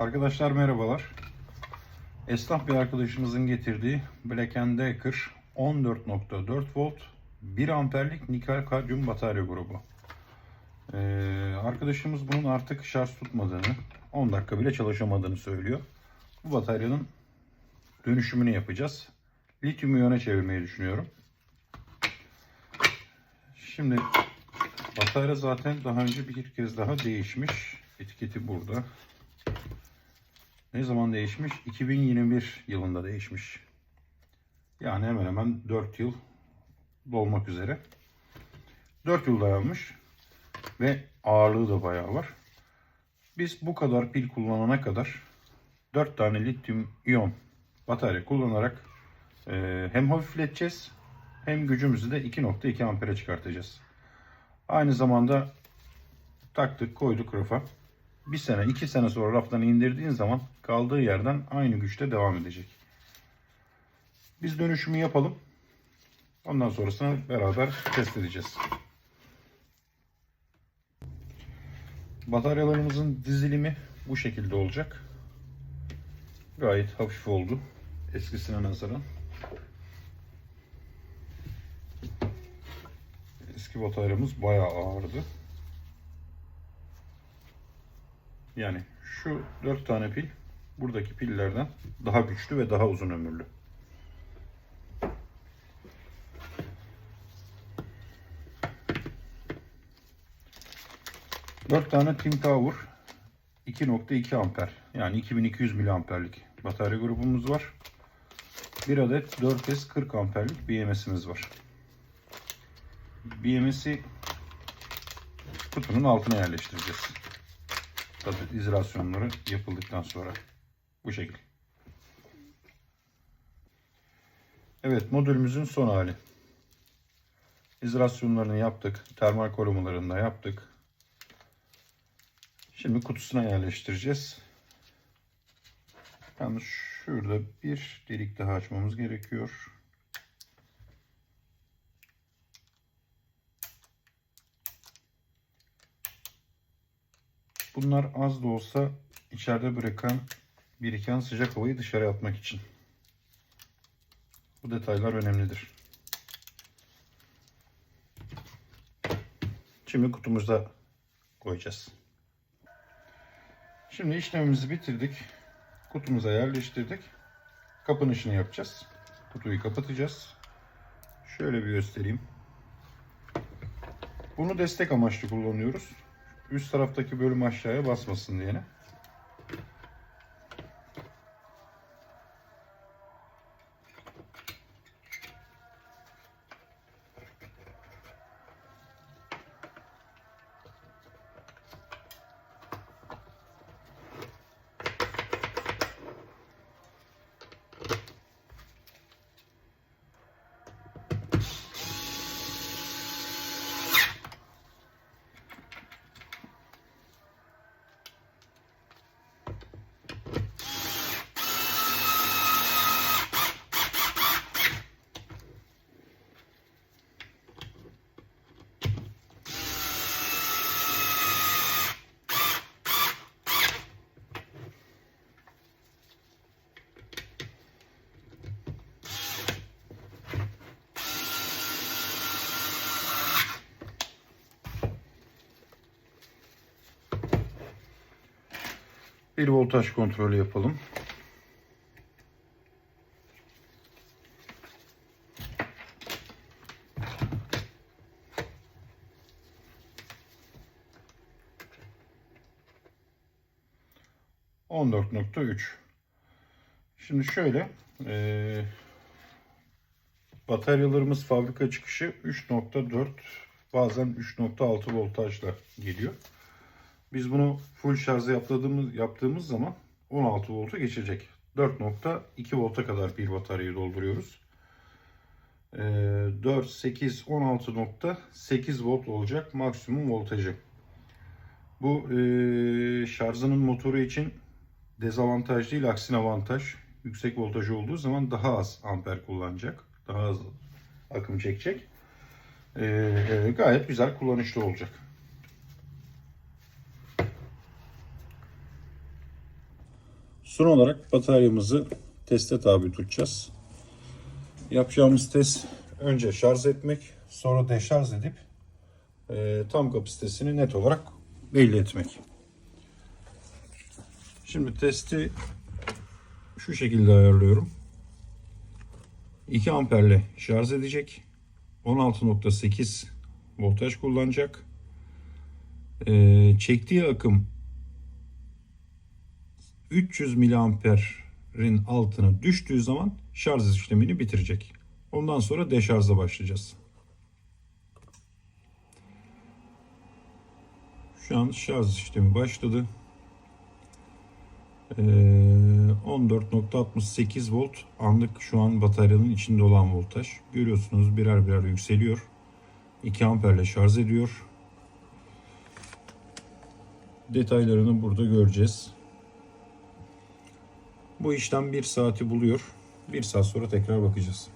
Arkadaşlar merhabalar. Esnaf bir arkadaşımızın getirdiği Black Decker 14.4 volt 1 amperlik nikel kadyum batarya grubu. Ee, arkadaşımız bunun artık şarj tutmadığını, 10 dakika bile çalışamadığını söylüyor. Bu bataryanın dönüşümünü yapacağız. Lityum iyona çevirmeyi düşünüyorum. Şimdi batarya zaten daha önce bir kez daha değişmiş. Etiketi burada. Ne zaman değişmiş? 2021 yılında değişmiş. Yani hemen hemen 4 yıl dolmak üzere. 4 yıl dayanmış ve ağırlığı da bayağı var. Biz bu kadar pil kullanana kadar 4 tane lityum iyon batarya kullanarak e, hem hafifleteceğiz hem gücümüzü de 2.2 ampere çıkartacağız. Aynı zamanda taktık koyduk rafa. Bir sene iki sene sonra raftan indirdiğin zaman kaldığı yerden aynı güçte devam edecek. Biz dönüşümü yapalım. Ondan sonrasını beraber test edeceğiz. Bataryalarımızın dizilimi bu şekilde olacak. Gayet hafif oldu. Eskisine nazaran. Eski bataryamız bayağı ağırdı. Yani şu 4 tane pil buradaki pillerden daha güçlü ve daha uzun ömürlü. Dört tane Tim Tower 2.2 amper yani 2200 miliamperlik batarya grubumuz var. Bir adet 4S 40 amperlik BMS'imiz var. BMS'i kutunun altına yerleştireceğiz. Tabii izolasyonları yapıldıktan sonra bu şekil. Evet modülümüzün son hali. İzolasyonlarını yaptık. Termal korumalarını da yaptık. Şimdi kutusuna yerleştireceğiz. Yalnız şurada bir delik daha açmamız gerekiyor. Bunlar az da olsa içeride bırakan biriken sıcak havayı dışarı atmak için. Bu detaylar önemlidir. Şimdi kutumuza koyacağız. Şimdi işlemimizi bitirdik. Kutumuza yerleştirdik. Kapanışını yapacağız. Kutuyu kapatacağız. Şöyle bir göstereyim. Bunu destek amaçlı kullanıyoruz üst taraftaki bölüm aşağıya basmasın diye. Bir voltaj kontrolü yapalım. On dört nokta üç. Şimdi şöyle e, bataryalarımız fabrika çıkışı 3.4 bazen 3.6 voltajla geliyor. Biz bunu full şarjda yaptığımız, yaptığımız zaman 16 voltu geçecek. 4.2 volta kadar bir bataryayı dolduruyoruz. Ee, 4, 8, 16.8 volt olacak maksimum voltajı. Bu e, şarjının motoru için dezavantaj değil aksine avantaj. Yüksek voltajı olduğu zaman daha az amper kullanacak. Daha az akım çekecek. Ee, gayet güzel kullanışlı olacak. Son olarak bataryamızı teste tabi tutacağız. Yapacağımız test önce şarj etmek, sonra deşarj edip e, tam kapasitesini net olarak belli etmek. Şimdi testi şu şekilde ayarlıyorum. 2 amperle şarj edecek. 16.8 voltaj kullanacak. Ee, çektiği akım 300 miliamperin altına düştüğü zaman şarj işlemini bitirecek. Ondan sonra deşarjla başlayacağız. Şu an şarj işlemi başladı. Ee, 14.68 volt anlık şu an bataryanın içinde olan voltaj. Görüyorsunuz birer birer yükseliyor. 2 amperle şarj ediyor. Detaylarını burada göreceğiz. Bu işlem 1 saati buluyor. 1 saat sonra tekrar bakacağız.